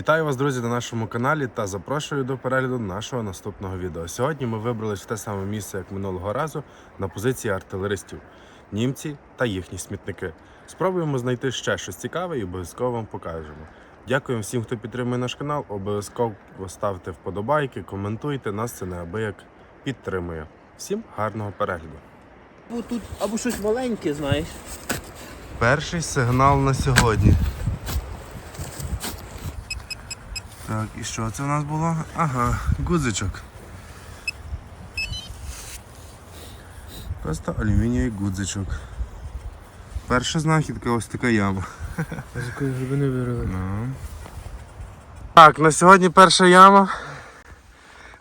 Вітаю вас, друзі, на нашому каналі та запрошую до перегляду нашого наступного відео. Сьогодні ми вибрались в те саме місце, як минулого разу, на позиції артилеристів, німці та їхні смітники. Спробуємо знайти ще щось цікаве і обов'язково вам покажемо. Дякуємо всім, хто підтримує наш канал. Обов'язково ставте вподобайки, коментуйте. Нас це неабияк підтримує. Всім гарного перегляду. Тут або щось маленьке, знаєш. Перший сигнал на сьогодні. Так, і що це у нас було? Ага, гудзичок. Просто алюмінієвий гудзичок. Перша знахідка ось така яма. З якої глибини вирили. Ну. Так, на сьогодні перша яма.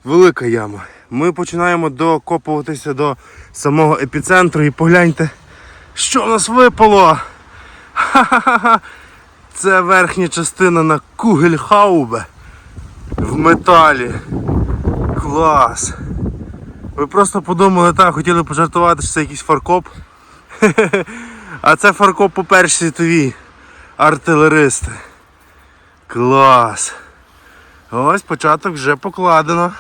Велика яма. Ми починаємо докопуватися до самого епіцентру і погляньте, що в нас випало. Ха-ха-ха. Це верхня частина на кугельхаубе в металі. Клас. Ви просто подумали так, хотіли пожартувати, що це якийсь фаркоп. А це фаркоп по першій світовій. Артилеристи. Клас. Ось початок вже покладено.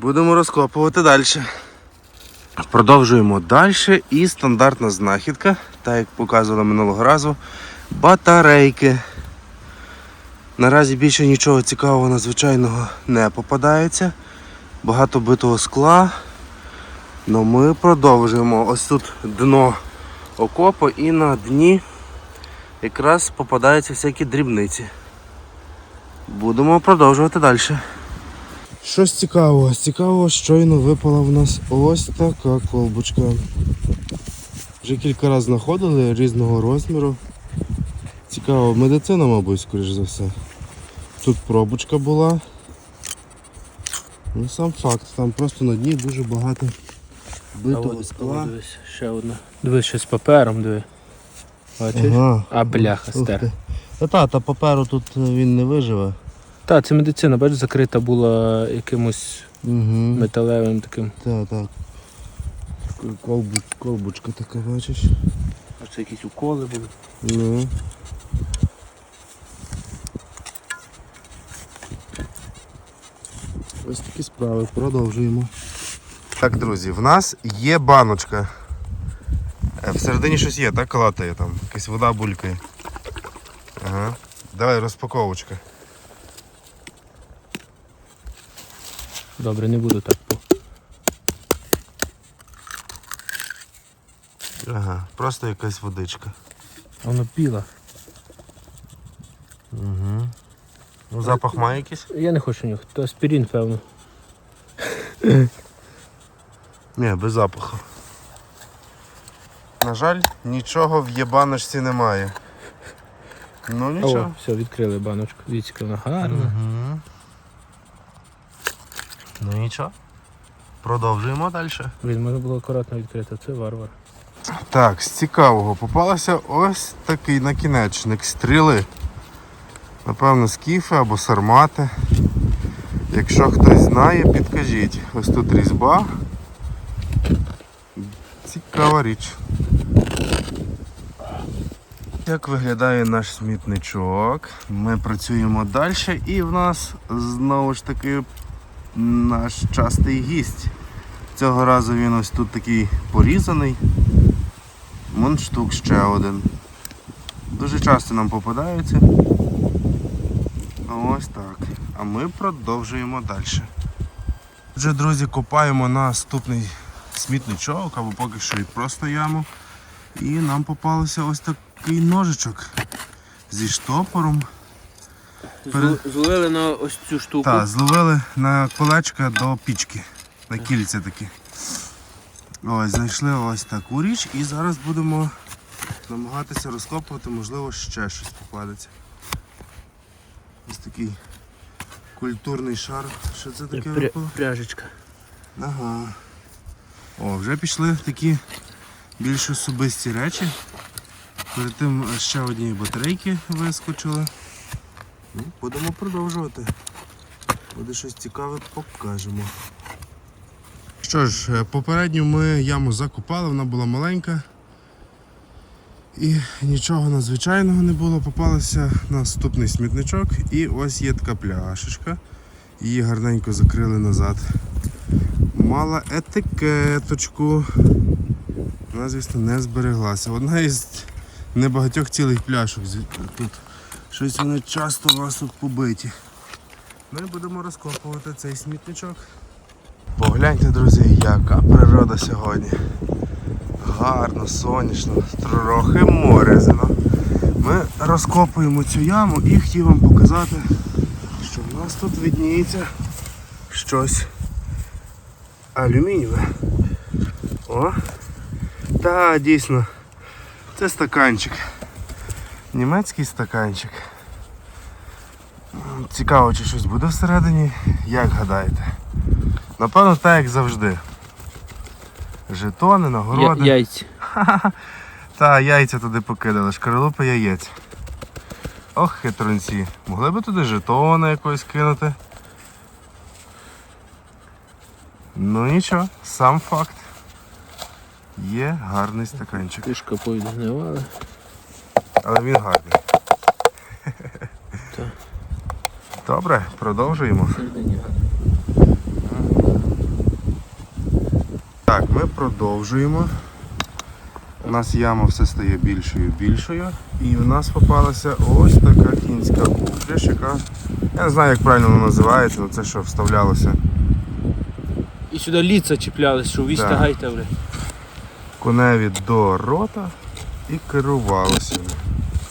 Будемо розкопувати далі. Продовжуємо далі і стандартна знахідка, так як показували минулого разу, батарейки. Наразі більше нічого цікавого надзвичайного не попадається. Багато битого скла. Ну ми продовжуємо. Ось тут дно окопу і на дні якраз попадаються всякі дрібниці. Будемо продовжувати далі. Щось цікавого. Цікавого, щойно випала в нас ось така колбочка. Вже кілька разів знаходили різного розміру. Цікаво, медицина, мабуть, скоріш за все. Тут пробочка була. Ну сам факт, там просто на дні дуже багато битого скла. Дивись, ще одна. Дивись, щось з папером, диви. Бачиш? Ага. А бляха, стер. Та та, та паперу тут е, він не виживе. Та, це медицина, бачиш, закрита була якимось Угу. металевим таким. Так, так. Колбу, колбочка така, бачиш? А це якісь уколи були. Ну. Ось такі справи, продовжуємо. Так, друзі, в нас є баночка. Е, Всередині щось є, так калатає там. Якась вода булькає. Ага. Давай розпаковочка. Добре, не буду так. Ага, просто якась водичка. Воно біла. Угу. Ну, запах має якийсь? Я не хочу нюхати. То аспірин, певно. Ні, без запаху. На жаль, нічого в єбаночці немає. Ну О, нічого. все, відкрили баночку. Дивіться, вона гарна. Угу. Ну нічого. Продовжуємо далі. Блін, можна було акуратно відкрити, це варвар. Так, з цікавого попалося ось такий накінечник стріли. Напевно, скіфи або сармати. Якщо хтось знає, підкажіть. Ось тут різьба. Цікава річ. Як виглядає наш смітничок? Ми працюємо далі і в нас знову ж таки наш частий гість. Цього разу він ось тут такий порізаний. Мундштук ще один. Дуже часто нам попадаються. Ось так. А ми продовжуємо далі. Отже, друзі, копаємо наступний смітничок або поки що і просто яму. І нам попався ось такий ножичок зі штопором. Пере- Зловили на ось цю штуку. Так, зловили на колечка до пічки. На кільця такі. Ось, знайшли ось таку річ і зараз будемо намагатися розкопувати, можливо, ще щось попадеться. Ось такий культурний шар. Що це таке Пря- Пряжечка. Ага. О, вже пішли такі більш особисті речі. Перед тим ще одні батарейки вискочили. Ну, будемо продовжувати. Буде щось цікаве, покажемо. Що ж, е, попередню ми яму закопали, вона була маленька. І нічого надзвичайного не було. Попалося наступний смітничок. І ось є така пляшечка. Її гарненько закрили назад. Мала етикеточку. Вона, звісно, не збереглася. Одна із небагатьох цілих пляшок тут. Щось вони часто у вас тут побиті. Ми будемо розкопувати цей смітничок. Погляньте, друзі, яка природа сьогодні. Гарно, сонячно, трохи морезно. Ми розкопуємо цю яму і хотів вам показати, що в нас тут видніється щось алюмінієве. О! Та, дійсно, це стаканчик. Німецький стаканчик. Цікаво, чи щось буде всередині, як гадаєте? Напевно, так як завжди. Жетони, Я, нагороди. Та яйця туди покидали, шкаралупи яєць. Ох, хитрунці. Могли би туди жетони якось кинути. Ну нічого, сам факт. Є гарний стаканчик. Пішка повідгнивали. Але він гарний. Добре, продовжуємо. Всередині Так, ми продовжуємо. У нас яма все стає більшою і більшою. І в нас попалася ось така кінська упряж, яка. Я не знаю, як правильно вона називається, але це що вставлялося. І сюди ліца чіплялись, що Так. стягайте, бля. коневі до рота і керувалося.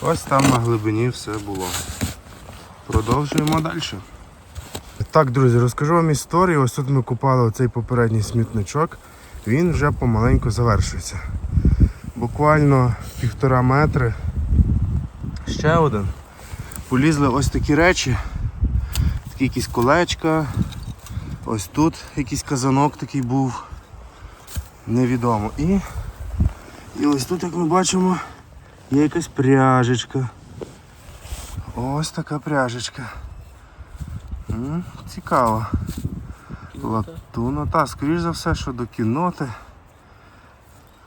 Ось там на глибині все було. Продовжуємо далі. Так, друзі, розкажу вам історію. Ось тут ми купали оцей попередній смітничок. Він вже помаленьку завершується. Буквально півтора метри. Ще один. Полізли ось такі речі. Такі якісь колечка. Ось тут якийсь казанок такий був. Невідомо. І і ось тут, як ми бачимо, є якась пряжечка. Ось така пряжечка. Цікаво. Латуна, та, скоріш за все, що до кіноти.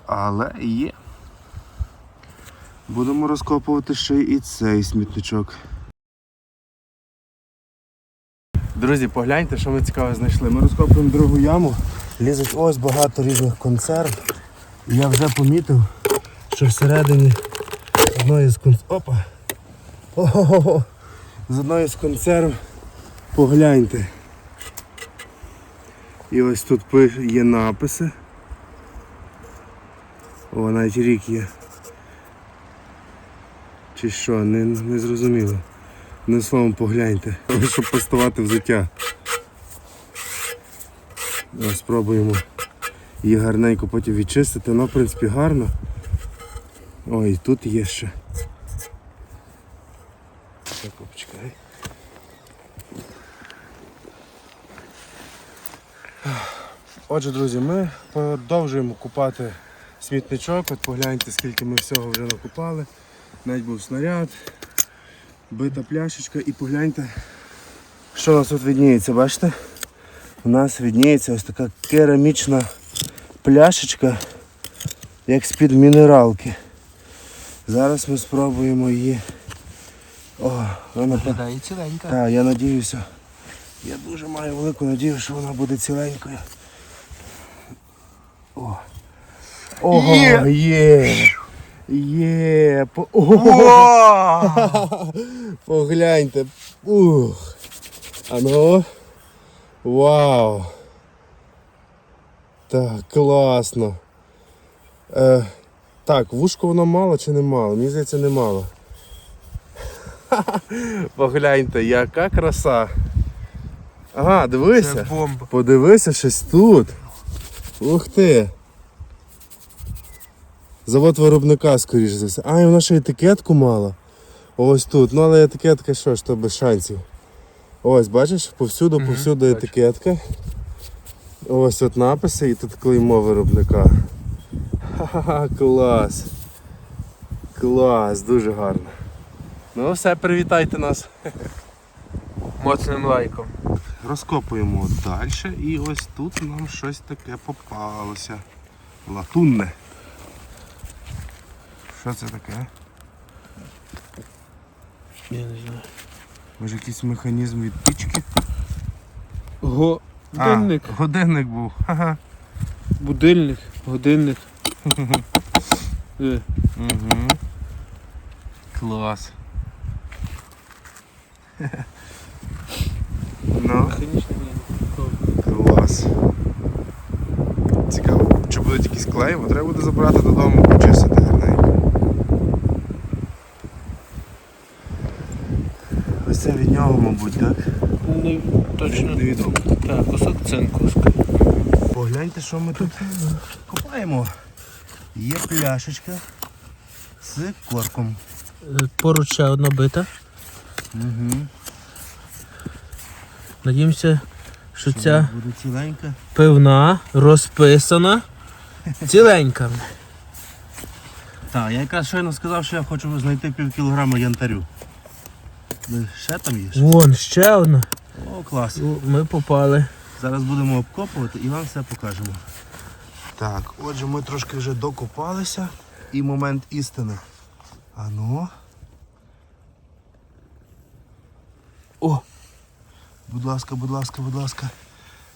Але є. Будемо розкопувати ще і цей смітничок. Друзі, погляньте, що ми цікаве знайшли. Ми розкопуємо другу яму. Лізуть ось багато різних консерв. Я вже помітив, що всередині одної з консерв. Опа! Ого! З одної з консерв погляньте. І ось тут є написи. О, навіть рік є. Чи що, не, не зрозуміло. Не словом погляньте. Щоб поставати взуття. Спробуємо її гарненько потім відчистити. Вона, в принципі, гарно. Ой, тут є ще. Так, почекай. Отже, друзі, ми продовжуємо купати смітничок. От погляньте, скільки ми всього вже накупали. Навіть був снаряд, бита пляшечка і погляньте, що у нас тут відніється, бачите? У нас відніється ось така керамічна пляшечка, як з-під мінералки. Зараз ми спробуємо її. О, вона ціленька. так, я надіюся. Я дуже маю велику надію, що вона буде ціленькою. О. Ого, Є! є! Є! По... Ого! Погляньте. Ух. А ну. Вау. Так, класно. Е, так, вушко воно мало чи не мало? Мені здається, не мало. Погляньте, яка краса. Ага, дивися. бомба. Подивися щось тут. Ух ти. Завод виробника, скоріш за все. А, і вона ще етикетку мала. Ось тут. Ну але етикетка що ж, то без шансів. Ось, бачиш, повсюду, повсюду бачу. етикетка. Ось от написи і тут клеймо виробника. Ха-ха-ха, клас. Клас, дуже гарно. Ну все, привітайте нас. Моцним лайком. Розкопуємо далі і ось тут нам щось таке попалося. Латунне. Що це таке? Я не знаю. Може якийсь механізм від пічки? Годинник. А, годинник був. Ага. Будильник. Годинник. Е, Угу. Клас. ну, Механічний клас. Цікаво, чи будуть якісь клеї, бо треба буде забрати додому, почистити гарненько. Ось це від нього, мабуть, так? Не, точно. Невідомо. Так, кусок цинку. Погляньте, що ми тут купаємо. Є пляшечка з корком. Поруч ще одна бита. Угу. Надіємося, що ця буде ціленька. пивна розписана ціленька. Так, я якраз щойно сказав, що я хочу знайти пів кілограма янтарю. Ще там є? Вон ще одна. О, клас. Ми попали. Зараз будемо обкопувати і вам все покажемо. Так, отже, ми трошки вже докопалися. І момент істини. Ану. О! Будь ласка, будь ласка, будь ласка.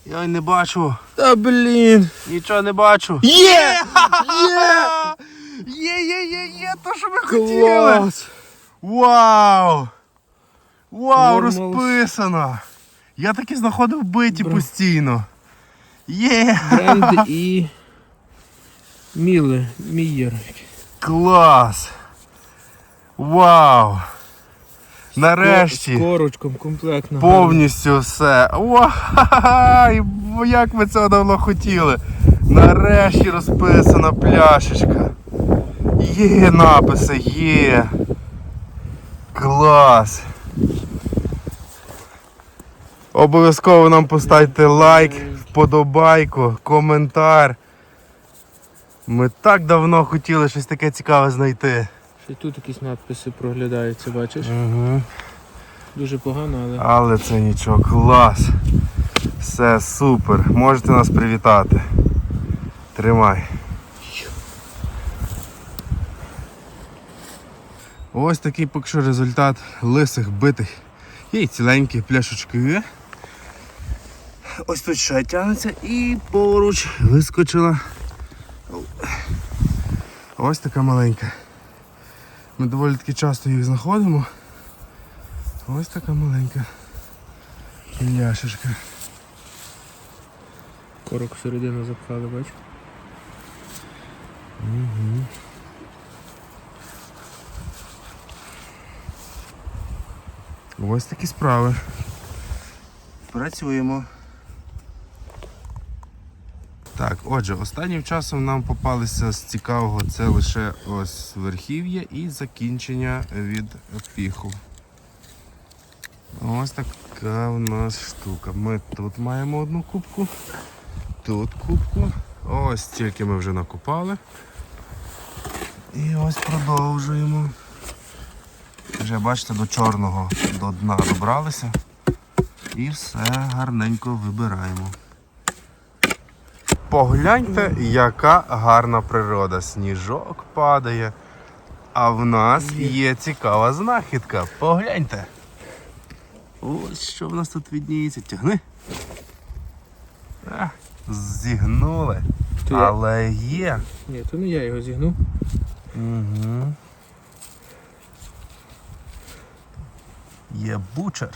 Я не бачу. Та блін. Нічого не бачу. Є! Є! Є, є, є, є, то, що ми хотіли. Вау! Вау, розписано! Я таки знаходив биті постійно. Є! Бренд і Міле, Мієр. Клас! Вау! Нарешті! З корочком комплектно. Повністю все. Вау! Як ми цього давно хотіли. Нарешті розписана пляшечка. Є написи, є. Клас. Обов'язково нам поставте лайк, вподобайку, коментар. Ми так давно хотіли щось таке цікаве знайти. Ще й тут якісь надписи проглядаються, бачиш? Угу. Дуже погано, але. Але це нічого, клас. Все супер. Можете нас привітати. Тримай. Ось такий поки що результат лисих битих і ціленькі пляшечки. Ось тут ще тягнеться і поруч вискочила. Ось така маленька. Ми доволі таки часто їх знаходимо. Ось така маленька пляшечка. Корок всередину запхали, бачиш? Ось такі справи. Працюємо. Так, отже, останнім часом нам попалися з цікавого це лише ось верхів'я і закінчення від піху. Ось така у нас штука. Ми тут маємо одну кубку, тут кубку. Ось стільки ми вже накопали. І ось продовжуємо. Вже бачите, до чорного до дна добралися. І все гарненько вибираємо. Погляньте, яка гарна природа. Сніжок падає. А в нас є цікава знахідка. Погляньте. Ось що в нас тут відніється. Тягни. А, зігнули. То я- Але є. Ні, то не я його зігнув. Угу. Є бучер.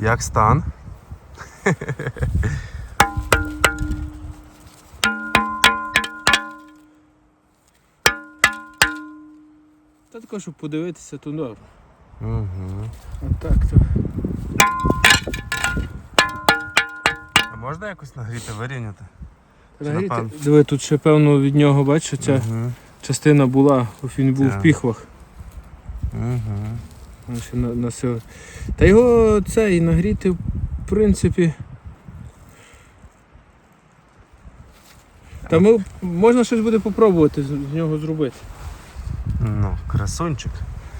Як стан? Та щоб подивитися, то добре. Угу. Так то. А можна якось нагріти, вирівняти? Нагріти. напевно. Диви, тут ще певно від нього, бачиш, ця Угу. частина була, ось він був Так. в піхвах. Угу. Він ще на, на. Та його цей нагріти, в принципі. Та ми, можна щось буде попробувати з, з нього зробити. Ну, красунчик.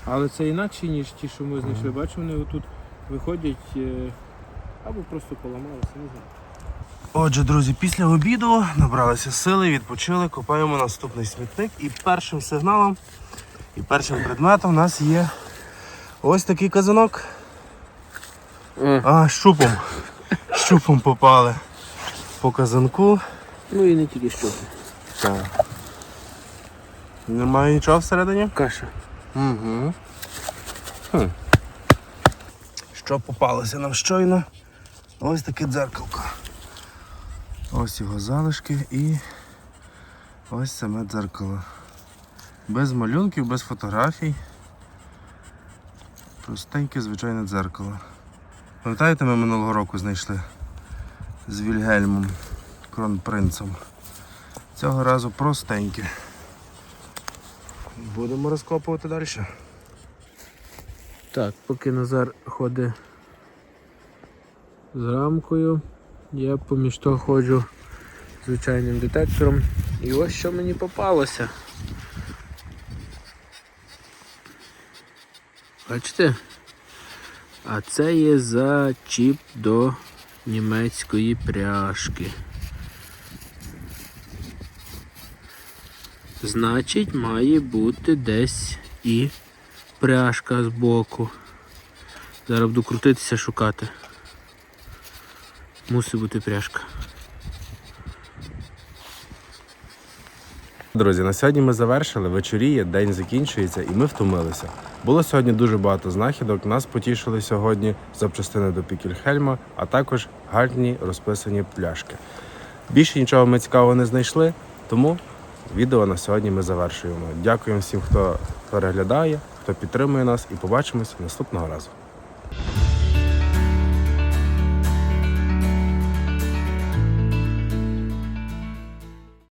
Але це інакше, ніж ті, що ми знайшли. Бачу, вони отут виходять е, або просто поламалися, не знаю. Отже, друзі, після обіду набралися сили, відпочили, копаємо наступний смітник. І першим сигналом, і першим предметом у нас є ось такий казанок. А, щупом. Щупом попали по казанку. Ну і не тільки що. Так. Немає нічого всередині? Каша. Угу. Хм. Що попалося нам щойно? Ось таке дзеркалко. Ось його залишки і ось саме дзеркало. Без малюнків, без фотографій. Простеньке звичайне дзеркало. Пам'ятаєте, ми минулого року знайшли з Вільгельмом, кронпринцем. Цього разу простеньке. Будемо розкопувати далі. Так, поки Назар ходить з рамкою, я поміж того ходжу звичайним детектором. І ось що мені попалося. Бачите? А це є зачіп до німецької пряжки. Значить, має бути десь і пряжка збоку. Зараз буду крутитися шукати. Мусить бути пряжка. Друзі, на сьогодні ми завершили. Вечоріє, день закінчується і ми втомилися. Було сьогодні дуже багато знахідок. Нас потішили сьогодні запчастини до Пікельхельма, а також гарні розписані пляшки. Більше нічого ми цікавого не знайшли, тому відео на сьогодні ми завершуємо. Дякуємо всім, хто переглядає, хто підтримує нас, і побачимось наступного разу.